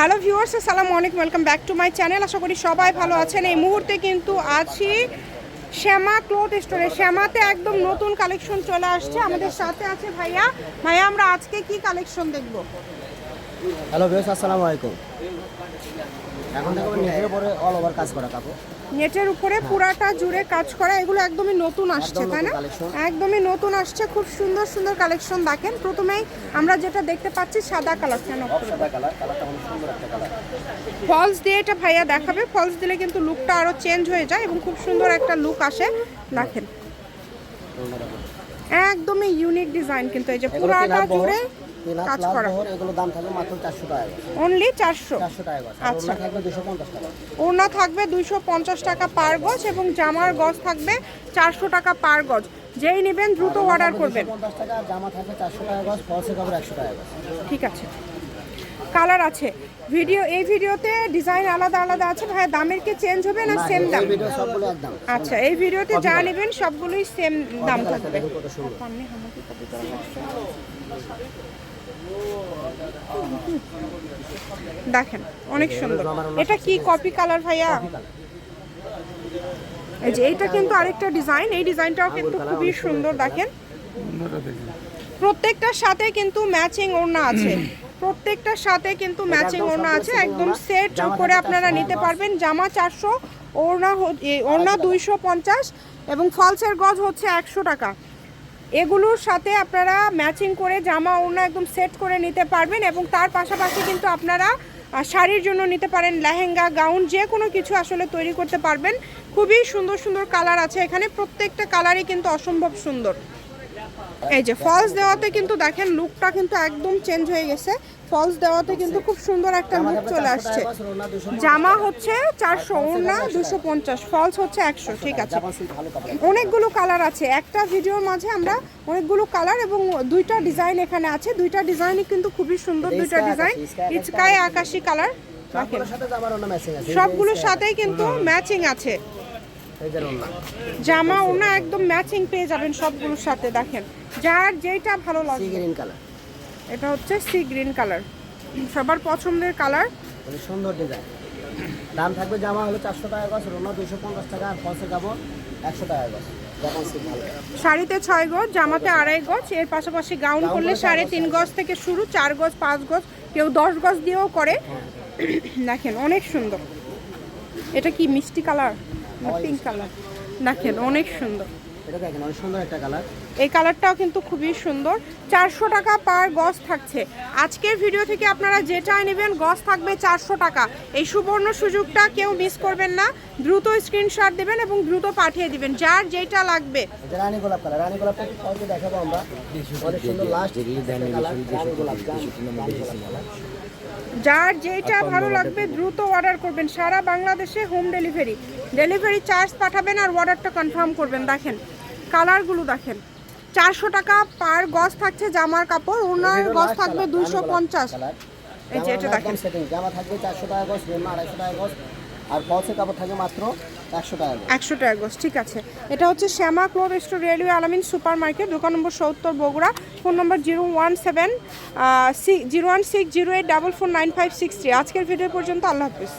Hello viewers, আসসালামু আলাইকুম, welcome back to my channel. আশা করি সবাই ভালো আছেন। এই মুহূর্তে কিন্তু আছি শ্যামা ক্লোথ স্টোরে। শ্যামাতে একদম নতুন কালেকশন চলে আসছে। আমাদের সাথে আছে ভাইয়া। ভাইয়া, আমরা আজকে কি কালেকশন দেখব? হ্যালো ভিউস আসসালামু আলাইকুম। এখন থেকে নিজের উপরে অল ওভার কাজ করা কাপড়। নেটের উপরে পুরাটা জুড়ে কাজ করা এগুলো একদমই নতুন আসছে তাই না? একদমই নতুন আসছে খুব সুন্দর সুন্দর কালেকশন দেখেন। প্রথমেই আমরা যেটা দেখতে পাচ্ছি সাদা কালার কেন? সাদা কালার কালারটা অনেক সুন্দর একটা কালার ফলস দিয়ে এটা ভাইয়া দেখাবে। ফলস দিলে কিন্তু লুকটা আরও চেঞ্জ হয়ে যায় এবং খুব সুন্দর একটা লুক আসে। দেখেন। একদমই ইউনিক ডিজাইন কিন্তু এই যে পুরাটা জুড়ে কাজ করা। এগুলো দাম থাকবে মাত্র চারশো টাকা অনলি চারশো? চারশো টাকা করে। আর আচ্ছা। থাকবে দুশো পঞ্চাশ টাকা। ওড়না থাকবে দুইশো পঞ্চাশ টাকা পার গজ এবং জামার গজ থাকবে চারশো টাকা পার গজ। যেই নেবেন দ্রুত অর্ডার করবেন। টাকা জামা থাকবে চারশো টাকা গজ ফলসে কাপড় একশো টাকা ঠিক আছে। কালার আছে। ভিডিও এই ভিডিওতে ডিজাইন আলাদা আলাদা আছে। ভাই দামের কি চেঞ্জ হবে না সেম দাম? আচ্ছা এই ভিডিওতে যা নেবেন সবগুলোই সেম দাম থাকবে। দেখেন অনেক সুন্দর। এটা কি কপি কালার ভাইয়া? এই যে এইটা কিন্তু আরেকটা ডিজাইন এই ডিজাইনটাও কিন্তু খুবই সুন্দর দেখেন। প্রত্যেকটার সাথে কিন্তু ম্যাচিং ওড়না আছে। প্রত্যেকটার সাথে কিন্তু ম্যাচিং ওড়না আছে একদম সেট করে আপনারা নিতে পারবেন। জামা চারশো ওড়না ওড়না দুইশো পঞ্চাশ এবং ফলসের গজ হচ্ছে একশো টাকা। এগুলোর সাথে আপনারা ম্যাচিং করে জামা ওড়না একদম সেট করে নিতে পারবেন এবং তার পাশাপাশি কিন্তু আপনারা শাড়ির জন্য নিতে পারেন লেহেঙ্গা গাউন যে কোনো কিছু আসলে তৈরি করতে পারবেন। খুবই সুন্দর সুন্দর কালার আছে এখানে। প্রত্যেকটা কালারই কিন্তু অসম্ভব সুন্দর। এই যে ফলস দেওয়াতে কিন্তু দেখেন লুকটা কিন্তু একদম চেঞ্জ হয়ে গেছে। ফলস দেওয়াতে কিন্তু খুব সুন্দর একটা লুক চলে আসছে। জামা হচ্ছে চারশো ওড়না দুশো পঞ্চাশ ফলস হচ্ছে একশো ঠিক আছে। অনেকগুলো কালার আছে। একটা ভিডিওর মাঝে আমরা অনেকগুলো কালার এবং দুইটা ডিজাইন এখানে আছে। দুইটা ডিজাইনই কিন্তু খুবই সুন্দর দুইটা ডিজাইন sky আকাশি কালার সবগুলোর সাথেই কিন্তু ম্যাচিং আছে। জামা ওনা একদম ম্যাচিং পেয়ে যাবেন সবগুলোর সাথে দেখেন। যার যেটা ভালো লাগে গ্রিন কালার এটা হচ্ছে সি গ্রিন কালার সবার পছন্দের কালার মানে সুন্দর ডিজাইন দাম থাকবে জামা হলো চারশো টাকা গজ রোনা দুশো পঞ্চাশ টাকা আর ফলসের কাপড় একশো টাকা ভালো। শাড়িতে ছয় গজ জামাতে আড়াই গজ এর পাশাপাশি গাউন করলে সাড়ে তিন গজ। থেকে শুরু চার গজ পাঁচ গজ কেউ দশ গজ দিয়েও করে। দেখেন অনেক সুন্দর। এটা কি মিষ্টি কালার পিঙ্ক কালার দেখেন অনেক সুন্দর। এটা দেখেন অনেক সুন্দর একটা কালার এই কালারটাও কিন্তু খুবই সুন্দর। চারশো টাকা পার গজ থাকছে। আজকের ভিডিও থেকে আপনারা যেটাই নেবেন গজ থাকবে চারশো টাকা। এই সুবর্ণ সুযোগটা কেউ মিস করবেন না। দ্রুত স্ক্রিনশট দেবেন এবং দ্রুত পাঠিয়ে দিবেন। যার যেটা লাগবে। রানী গোলাপ কালার রানী গোলাপটা দেখাবো আমরা। অনেক সুন্দর লাস্ট রানী গোলাপ রানী গোলাপ। কালার যার যেটা ভালো লাগবে দ্রুত অর্ডার করবেন। সারা বাংলাদেশে হোম ডেলিভারি ডেলিভারি চার্জ পাঠাবেন আর অর্ডারটা কনফার্ম করবেন। দেখেন কালারগুলো দেখেন। চারশো টাকা পার গজ থাকছে জামার কাপড়। ওনার গজ থাকবে দুশো পঞ্চাশ। এই যে এটা দেখেন। জামা থাকবে চারশো টাকা গজ আড়াইশো টাকা গজ। আর ফলসের কাপড় থাকে মাত্র একশো টাকা একশো টাকা গোস ঠিক আছে। এটা হচ্ছে Shyama cloth store railway Alamin super market দোকান নম্বর সত্তর Bogura phone number zero one seven zero one six zero eight double four nine five six three. আজকের ভিডিও পর্যন্ত আল্লাহ হাফিজ।